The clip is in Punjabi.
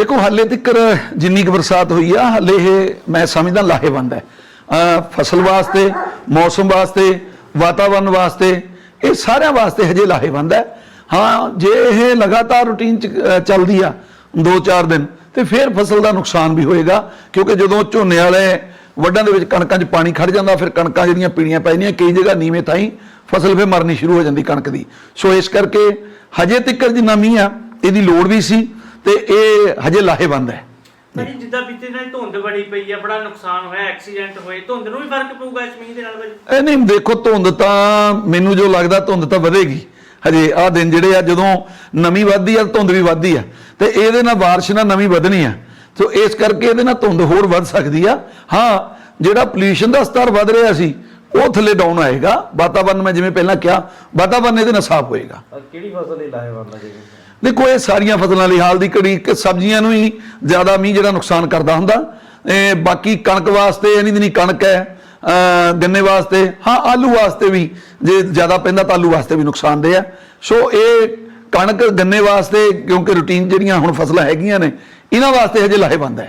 ਦੇਖੋ ਹਾਲੇ ਤੱਕ ਜਿੰਨੀ ਕੁ ਬਰਸਾਤ ਹੋਈ ਆ, ਹਾਲੇ ਇਹ ਮੈਂ ਸਮਝਦਾ ਲਾਹੇਵੰਦ ਹੈ। ਫਸਲ ਵਾਸਤੇ, ਮੌਸਮ ਵਾਸਤੇ ਵਾਤਾਵਰਣ ਵਾਸਤੇ, ਇਹ ਸਾਰਿਆਂ ਵਾਸਤੇ ਹਜੇ ਲਾਹੇਵੰਦ ਹੈ। ਹਾਂ, ਜੇ ਇਹ ਲਗਾਤਾਰ ਰੁਟੀਨ ਚੱਲਦੀ ਆ 2-4 ਦਿਨ, ਤੇ ਫਿਰ ਫਸਲ ਦਾ ਨੁਕਸਾਨ ਵੀ ਹੋਏਗਾ, ਕਿਉਂਕਿ ਜਦੋਂ ਝੋਨੇ ਵਾਲੇ ਵੱਡਾਂ ਦੇ ਵਿੱਚ ਕਣਕਾਂ 'ਚ ਪਾਣੀ ਖੜ ਜਾਂਦਾ, ਫਿਰ ਕਣਕਾਂ ਜਿਹੜੀਆਂ ਪੀਣੀਆਂ ਪੈਂਦੀਆਂ ਕਈ ਜਗ੍ਹਾ ਨੀਵੇਂ ਥਾਈ ਫਸਲ ਫਿਰ ਮਰਨੀ ਸ਼ੁਰੂ ਹੋ ਜਾਂਦੀ ਕਣਕ ਦੀ। ਸੋ ਇਸ ਕਰਕੇ ਹਜੇ ਤੱਕ ਜਿੰਨਾ ਮੀਂਹ ਆ, ਇਹਦੀ ਲੋੜ ਵੀ ਸੀ। ਤੇ ਇਹ ਹਜੇ ਲਾਹੇਵੰਦ ਹੈ। ਭਾਜੀ ਜਿੱਦਾਂ ਬੀਤੇ ਨਾਲ ਧੁੰਦ ਬੜੀ ਪਈ ਆ ਬੜਾ ਨੁਕਸਾਨ ਹੋਇਆ ਐਕਸੀਡੈਂਟ ਹੋਏ। ਧੁੰਦ ਨੂੰ ਵੀ ਫ਼ਰਕ ਪਊਗਾ ਇਸ ਮੀਂਹ ਦੇ ਨਾਲ ਭਾਜੀ ਇਹ ਨਹੀਂ ਦੇਖੋ ਧੁੰਦ ਤਾਂ ਮੈਨੂੰ ਜੋ ਲੱਗਦਾ ਧੁੰਦ ਤਾਂ ਵਧੇਗੀ। ਹਜੇ ਆਹ ਦਿਨ ਜਿਹੜੇ ਆ ਜਦੋਂ ਨਮੀ ਵੱਧਦੀ ਆ ਧੁੰਦ ਵੀ ਵੱਧਦੀ ਆ। ਤੇ ਇਹਦੇ ਨਾਲ ਬਾਰਿਸ਼ ਨਾਲ ਨਮੀ ਵਧਣੀ ਆ। ਸੋ ਇਸ ਕਰਕੇ ਇਹਦੇ ਨਾਲ ਧੁੰਦ ਹੋਰ ਵੱਧ ਸਕਦੀ ਆ। ਹਾਂ ਜਿਹੜਾ ਪੋਲੂਸ਼ਨ ਦਾ ਸਤਰ ਵੱਧ ਰਿਹਾ ਸੀ ਉਹ ਥੱਲੇ ਡਾਊਨ ਆਏਗਾ। ਵਾਤਾਵਰਨ ਮੈਂ ਜਿਵੇਂ ਪਹਿਲਾਂ ਕਿਹਾ ਵਾਤਾਵਰਨ ਇਹਦੇ ਨਾਲ ਸਾਫ਼ ਹੋਏਗਾ। ਕਿਹੜੀ ਫਸਲ ਲਈ ਲਾਹੇਵੰਦ ਹੈ ਜੀ? ਦੇਖੋ, ਇਹ ਸਾਰੀਆਂ ਫਸਲਾਂ ਲਈ ਹਾਲ ਦੀ ਘੜੀ ਕਿ ਸਬਜ਼ੀਆਂ ਨੂੰ ਹੀ ਜ਼ਿਆਦਾ ਮੀਂਹ ਜਿਹੜਾ ਨੁਕਸਾਨ ਕਰਦਾ ਹੁੰਦਾ। ਇਹ ਬਾਕੀ ਕਣਕ ਵਾਸਤੇ, ਇਹ ਨਹੀਂ ਦਿਨੀ ਕਣਕ ਹੈ ਗੰਨੇ ਵਾਸਤੇ, ਹਾਂ, ਆਲੂ ਵਾਸਤੇ ਵੀ, ਜੇ ਜ਼ਿਆਦਾ ਪੈਂਦਾ ਤਾਂ ਆਲੂ ਵਾਸਤੇ ਵੀ ਨੁਕਸਾਨਦੇ ਆ। ਸੋ ਇਹ ਕਣਕ, ਗੰਨੇ ਵਾਸਤੇ, ਕਿਉਂਕਿ ਰੂਟੀਨ ਜਿਹੜੀਆਂ ਹੁਣ ਫਸਲਾਂ ਹੈਗੀਆਂ ਨੇ, ਇਹਨਾਂ ਵਾਸਤੇ ਹਜੇ ਲਾਹੇਵੰਦ ਹੈ।